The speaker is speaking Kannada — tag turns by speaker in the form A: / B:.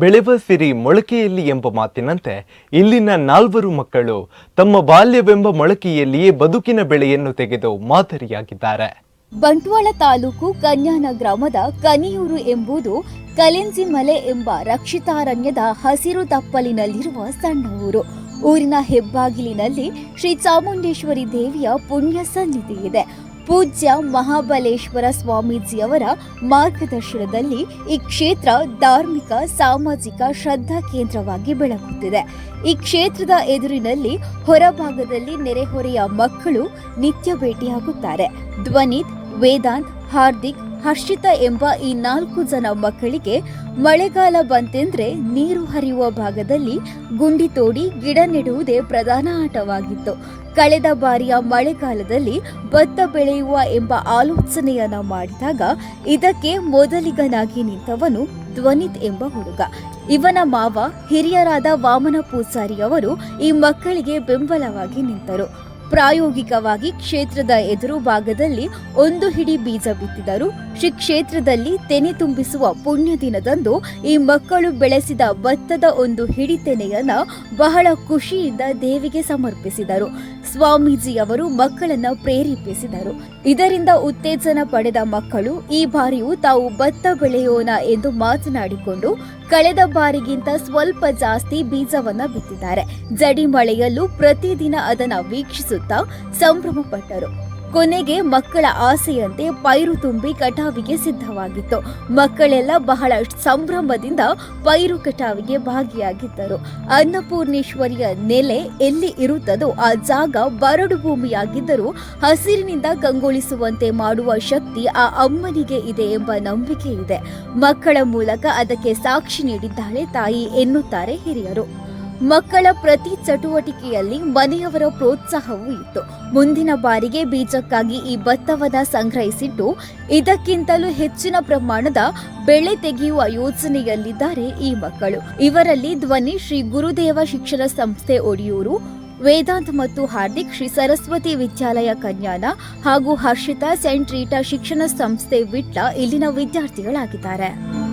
A: ಬೆಳೆವ ಸಿರಿ ಮೊಳಕೆಯಲ್ಲಿ ಎಂಬ ಮಾತಿನಂತೆ ಇಲ್ಲಿನ ನಾಲ್ವರು ಮಕ್ಕಳು ತಮ್ಮ ಬಾಲ್ಯವೆಂಬ ಮೊಳಕೆಯಲ್ಲಿಯೇ ಬದುಕಿನ ಬೆಳೆಯನ್ನು ತೆಗೆದು ಮಾದರಿಯಾಗಿದ್ದಾರೆ.
B: ಬಂಟ್ವಾಳ ತಾಲೂಕು ಕನ್ಯಾನ ಗ್ರಾಮದ ಕನಿಯೂರು ಎಂಬುದು ಕಲೆಂಜಿ ಮಲೆ ಎಂಬ ರಕ್ಷಿತಾರಣ್ಯದ ಹಸಿರು ತಪ್ಪಲಿನಲ್ಲಿರುವ ಸಣ್ಣ ಊರು. ಊರಿನ ಹೆಬ್ಬಾಗಿಲಿನಲ್ಲಿ ಶ್ರೀ ಚಾಮುಂಡೇಶ್ವರಿ ದೇವಿಯ ಪುಣ್ಯ ಸನ್ನಿಧಿ ಇದೆ. ಪೂಜ್ಯ ಮಹಾಬಲೇಶ್ವರ ಸ್ವಾಮೀಜಿಯವರ ಮಾರ್ಗದರ್ಶನದಲ್ಲಿ ಈ ಕ್ಷೇತ್ರ ಧಾರ್ಮಿಕ, ಸಾಮಾಜಿಕ ಶ್ರದ್ಧಾ ಕೇಂದ್ರವಾಗಿ ಬೆಳಗುತ್ತಿದೆ. ಈ ಕ್ಷೇತ್ರದ ಎದುರಿನಲ್ಲಿ ಹೊರಭಾಗದಲ್ಲಿ ನೆರೆಹೊರೆಯ ಮಕ್ಕಳು ನಿತ್ಯ ಭೇಟಿಯಾಗುತ್ತಾರೆ. ಧ್ವನಿತ್, ವೇದಾಂತ್, ಹಾರ್ದಿಕ್ ಹರ್ಷಿತ ಎಂಬ ಈ ನಾಲ್ಕು ಜನ ಮಕ್ಕಳಿಗೆ ಮಳೆಗಾಲ ಬಂತೆಂದ್ರೆ ನೀರು ಹರಿಯುವ ಭಾಗದಲ್ಲಿ ಗುಂಡಿ ತೋಡಿ ಗಿಡ ನೆಡುವುದೇ ಪ್ರಧಾನ ಆಟವಾಗಿತ್ತು. ಕಳೆದ ಬಾರಿಯ ಮಳೆಗಾಲದಲ್ಲಿ ಭತ್ತ ಬೆಳೆಯುವ ಎಂಬ ಆಲೋಚನೆಯನ್ನ ಮಾಡಿದಾಗ ಇದಕ್ಕೆ ಮೊದಲಿಗನಾಗಿ ನಿಂತವನು ಧ್ವನಿತ್ ಎಂಬ ಹುಡುಗ. ಇವನ ಮಾವ ಹಿರಿಯರಾದ ವಾಮನ ಪೂಜಾರಿ ಅವರು ಈ ಮಕ್ಕಳಿಗೆ ಬೆಂಬಲವಾಗಿ ನಿಂತರು. ಪ್ರಾಯೋಗಿಕವಾಗಿ ಕ್ಷೇತ್ರದ ಎದುರು ಭಾಗದಲ್ಲಿ ಒಂದು ಹಿಡಿ ಬೀಜ ಬಿತ್ತಿದರು ಶ್ರೀ ಕ್ಷೇತ್ರದಲ್ಲಿ ತೆನೆ ತುಂಬಿಸುವ ಪುಣ್ಯ ದಿನದಂದು ಈ ಮಕ್ಕಳು ಬೆಳೆಸಿದ ಭತ್ತದ ಒಂದು ಹಿಡಿ ತೆನೆಯನ್ನ ಬಹಳ ಖುಷಿಯಿಂದ ದೇವಿಗೆ ಸಮರ್ಪಿಸಿದರು. ಸ್ವಾಮೀಜಿಯವರು ಮಕ್ಕಳನ್ನ ಪ್ರೇರೇಪಿಸಿದರು. ಇದರಿಂದ ಉತ್ತೇಜನ ಪಡೆದ ಮಕ್ಕಳು, ಈ ಬಾರಿಯೂ ತಾವು ಭತ್ತ ಬೆಳೆಯೋಣ ಎಂದು ಮಾತನಾಡಿಕೊಂಡು, ಕಳೆದ ಬಾರಿಗಿಂತ ಸ್ವಲ್ಪ ಜಾಸ್ತಿ ಬೀಜವನ್ನ ಬಿತ್ತಿದ್ದಾರೆ. ಜಡಿ ಮಳೆಯಲ್ಲೂ ಪ್ರತಿದಿನ ಅದನ್ನ ವೀಕ್ಷಿಸುತ್ತಾ ಸಂಭ್ರಮ ಪಟ್ಟರು ಕೊನೆಗೆ ಮಕ್ಕಳ ಆಸೆಯಂತೆ ಪೈರು ತುಂಬಿ ಕಟಾವಿಗೆ ಸಿದ್ಧವಾಗಿತ್ತು. ಮಕ್ಕಳೆಲ್ಲ ಬಹಳ ಸಂಭ್ರಮದಿಂದ ಪೈರು ಕಟಾವಿಗೆ ಭಾಗಿಯಾಗಿದ್ದರು. ಅನ್ನಪೂರ್ಣೇಶ್ವರಿಯ ನೆಲೆ ಎಲ್ಲಿ ಇರುತ್ತದೋ ಆ ಜಾಗ ಬರಡು ಭೂಮಿಯಾಗಿದ್ದರೂ ಹಸಿರಿನಿಂದ ಕಂಗೊಳಿಸುವಂತೆ ಮಾಡುವ ಶಕ್ತಿ ಆ ಅಮ್ಮನಿಗೆ ಇದೆ ಎಂಬ ನಂಬಿಕೆ ಇದೆ ಮಕ್ಕಳ ಮೂಲಕ ಅದಕ್ಕೆ ಸಾಕ್ಷಿ ನೀಡಿದ್ದಾಳೆ ತಾಯಿ ಎನ್ನುತ್ತಾರೆ ಹಿರಿಯರು. ಮಕ್ಕಳ ಪ್ರತಿ ಚಟುವಟಿಕೆಯಲ್ಲಿ ಮನೆಯವರ ಪ್ರೋತ್ಸಾಹವೂ ಇತ್ತು. ಮುಂದಿನ ಬಾರಿಗೆ ಬೀಜಕ್ಕಾಗಿ ಈ ಭತ್ತವನ್ನ ಸಂಗ್ರಹಿಸಿಟ್ಟು ಇದಕ್ಕಿಂತಲೂ ಹೆಚ್ಚಿನ ಪ್ರಮಾಣದ ಬೆಳೆ ತೆಗೆಯುವ ಯೋಜನೆಯಲ್ಲಿದ್ದಾರೆ ಈ ಮಕ್ಕಳು. ಇವರಲ್ಲಿ ಧ್ವನಿ ಶ್ರೀ ಗುರುದೇವ ಶಿಕ್ಷಣ ಸಂಸ್ಥೆ ಒಡಿಯೂರು, ವೇದಾಂತ್ ಮತ್ತು ಹಾರ್ದಿಕ್ ಶ್ರೀ ಸರಸ್ವತಿ ವಿದ್ಯಾಲಯ ಕನ್ಯಾನ ಹಾಗೂ ಹರ್ಷಿತಾ ಸೆಂಟ್ ರೀಟಾ ಶಿಕ್ಷಣ ಸಂಸ್ಥೆ ವಿಟ್ಲ ಇಲ್ಲಿನ ವಿದ್ಯಾರ್ಥಿಗಳಾಗಿದ್ದಾರೆ.